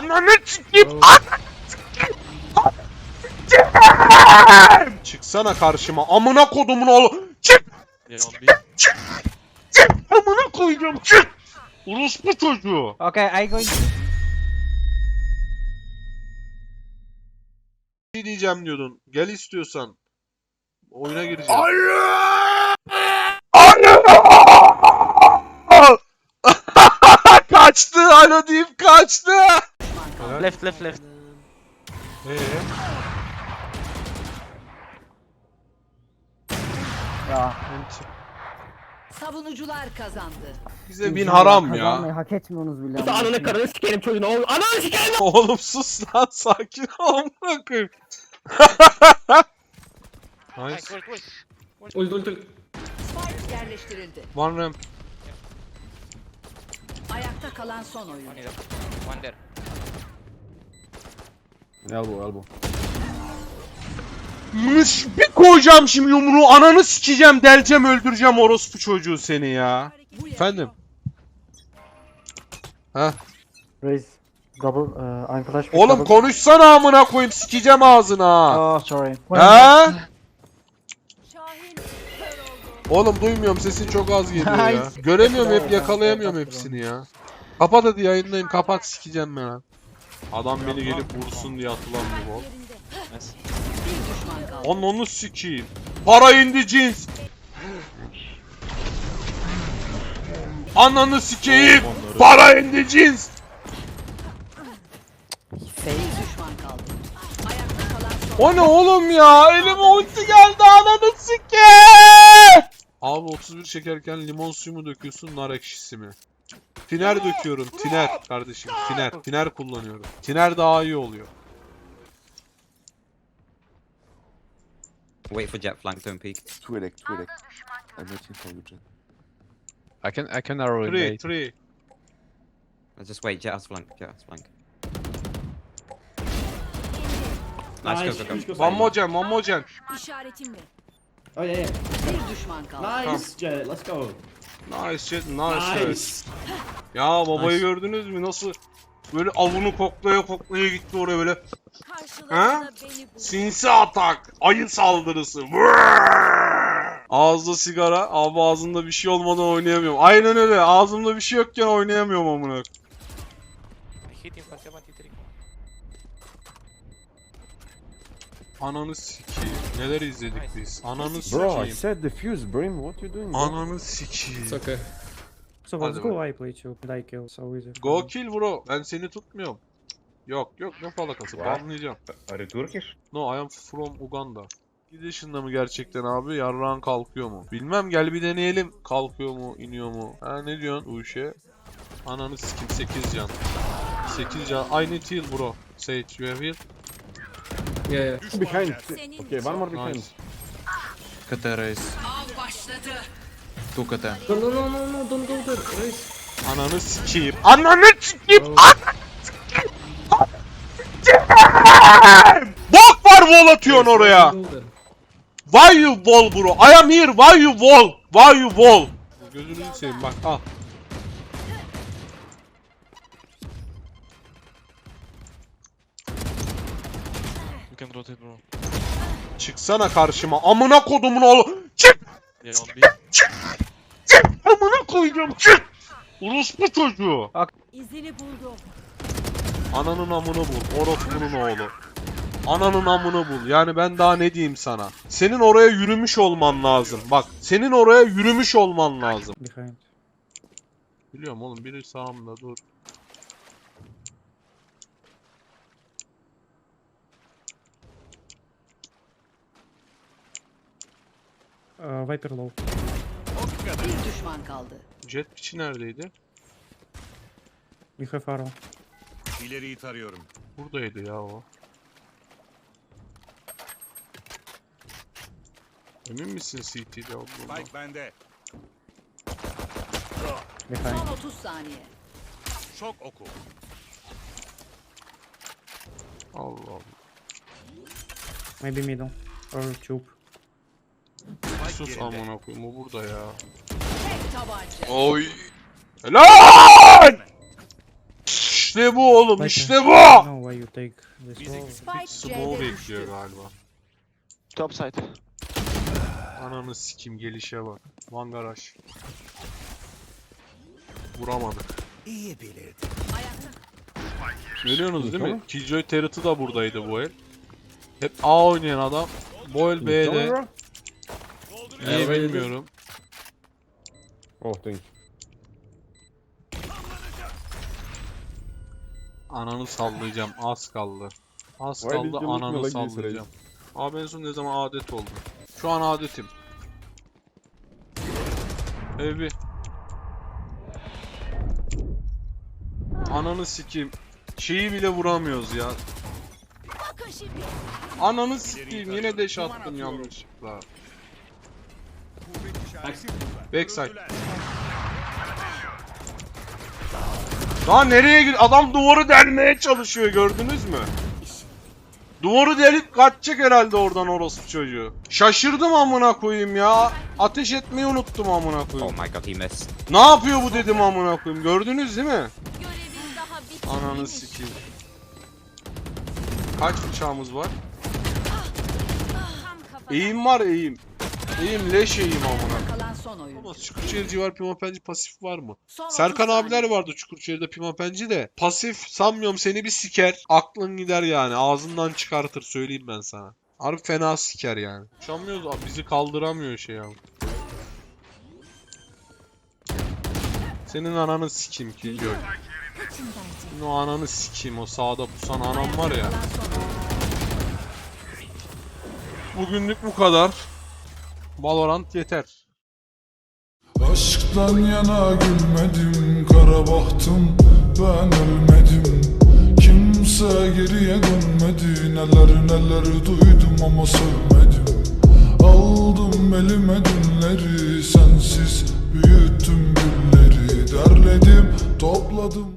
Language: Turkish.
Ananı sikeyim. Çıksana karşıma. Amına kodumun oğlu. Çık. Çık. Çık. Amına koyacağım. Çık. Orospu çocuğu. Okay, I going. Bir şey diyeceğim diyordun. Gel istiyorsan. Oyuna gireceğim. kaçtı alo deyip kaçtı. Left, left, left. Ee, Ya. Savunucular kazandı. bize bin haram Kazanmayı ya. hak etmiyorsunuz bile. Ananı amına karını sikerim çocuğunu. Oğlum, Ananı sikerim. Oğlum sus lan sakin ol amına koyayım. nice. Ult ult ult. Spike yerleştirildi. One ramp. Ayakta kalan son oyun. One there. Elbow, elbow. Mış bir koyacağım şimdi yumruğu ananı sikeceğim deleceğim öldüreceğim orospu çocuğu seni ya. Efendim. Ha. Raise. Double, uh. Oğlum double. konuşsana amına koyayım sikeceğim ağzına. Oh, sorry. Ha? Şahin kör oldu. Oğlum duymuyorum sesin çok az geliyor ya. Göremiyorum hep yakalayamıyorum hepsini ya. Kapat hadi yayındayım kapat sikeceğim ben. Adam beni gelip vursun diye atılan bu kaldı. Onun onu sikeyim. Para indi cins. Ananı sikeyim. Para indi cins. O ne oğlum ya? Elime ulti geldi ananı sikeyim. Abi 31 çekerken limon suyu mu döküyorsun nar ekşisi mi? Tiner döküyorum. Tiner kardeşim. Tiner. Tiner kullanıyorum. Tiner daha iyi oluyor. Wait for jet flank, don't peek. Twi'lek, Twi'lek. I'm waiting for you, Jet. I can I can arrow in Three, bait. three. Uh, Just wait, jet has flank, jet has flank. Nice, go, go, go. One more gen, one more gen. işaretimle. Oh yeah, yeah. Bir düşman kaldı. Nice, Jet. Let's go. Nice shit, nice. Nice. Ya babayı Nice. gördünüz mü? Nasıl böyle avunu koklaya koklaya gitti oraya böyle. Ha? Sinsi atak. Ayı saldırısı. Vrrr! Ağızda sigara. Abi ağzında bir şey olmadan oynayamıyorum. Aynen öyle. Ağzımda bir şey yokken oynayamıyorum amına. I hit him for 73. Ananı sikeyim. Neler izledik biz. Ananı Bro, I sikeyim. said defuse, Brim. What you doing? bro? Ananı sikeyim. okay. So let's let's go, go I play to die kill, so easy. Go kill bro. Ben seni tutmuyorum. Yok yok ne falakası. Banlayacağım. Are you Turkish? No I am from Uganda. Gidişinde mi gerçekten abi? Yarrağın kalkıyor mu? Bilmem gel bir deneyelim. Kalkıyor mu? iniyor mu? Ha ne diyorsun bu işe? Ananı sikim 8 can. 8 can. I need heal bro. Sage you have heal? Yeah yeah. Behind. Okay, one more behind. Nice. KT raise. av başladı. Two KT. No no no no no don't go there. Raise. Ananı sikeyim. Ananı sikeyim. Ananı sikeyim. Bok var wall atıyorsun oraya. Why you wall bro? I am here. Why you wall? Why you wall? Gözünü seveyim bak al. You can rotate, bro. Çıksana karşıma. Amına kodumun oğlu. Çık. Yeah, on B. Çık. Çık. Amına koyacağım. Çık. Orospu çocuğu. İzini buldum. Ananın amını bul. Orospunun oğlu. Ananın amını bul. Yani ben daha ne diyeyim sana? Senin oraya yürümüş olman lazım. Bak, senin oraya yürümüş olman lazım. Behind. Biliyorum oğlum biri sağımda dur. Uh, Viper low. Bir düşman kaldı. Jet piçi neredeydi? You have arrow. İleriyi tarıyorum. Buradaydı ya o. Emin misin CT'de olduğunu? Spike bende. Behind. Son 30 saniye. Şok oku. Allah Allah. Maybe middle. Or tube. Sus amına koyayım o burada ya. Tek tabanca. Oy. Helal! İşte bu oğlum işte bu. Know why you take this role. Spike Smoke C'de bekliyor düştü. galiba. Top side. Ananı sikim gelişe bak. Van garaj. Vuramadık. Görüyorsunuz değil mi? Killjoy Territ'i da buradaydı bu el. Hep A oynayan adam. Bu el B'de. Niye bilmiyorum. Oh, thank you. Ananı sallayacağım. Az kaldı. Az Why did kaldı you look me ananı like this, sallayacağım. Abi en son ne zaman adet oldu? Şu an adetim. Evi. Ananı sikeyim. Şeyi bile vuramıyoruz ya. Ananı sikeyim yine deş attım yanlışlıkla. Backside. Daha nereye gidiyor? Adam duvarı delmeye çalışıyor gördünüz mü? Duvarı delip kaçacak herhalde oradan orospu çocuğu. Şaşırdım amına koyayım ya. Ateş etmeyi unuttum amına Oh koyayım. my god, he missed. Ne yapıyor bu dedim amına koyayım. Gördünüz değil mi? Ananı sikeyim. Kaç bıçağımız var? Eğim var eğim. Eğim leş eğim amına. Son oyun. Ama Çukurçayır civar pimapenci pasif var mı? Son Serkan 30 abiler vardı Çukurçayır'da pimapenci de. Pasif sanmıyorum seni bir siker. Aklın gider yani. Ağzından çıkartır söyleyeyim ben sana. Harbi fena siker yani. Uçamıyoruz abi, bizi kaldıramıyor şey ya. Senin ananı sikeyim ki diyor. O ananı sikeyim o sağda pusan anam var ya. Bugünlük bu kadar. Valorant yeter. Aşktan yana gülmedim Kara bahtım ben ölmedim. Kimse geriye dönmedi Neler neler duydum ama sevmedim Aldım elime dünleri Sensiz büyüttüm gülleri Derledim topladım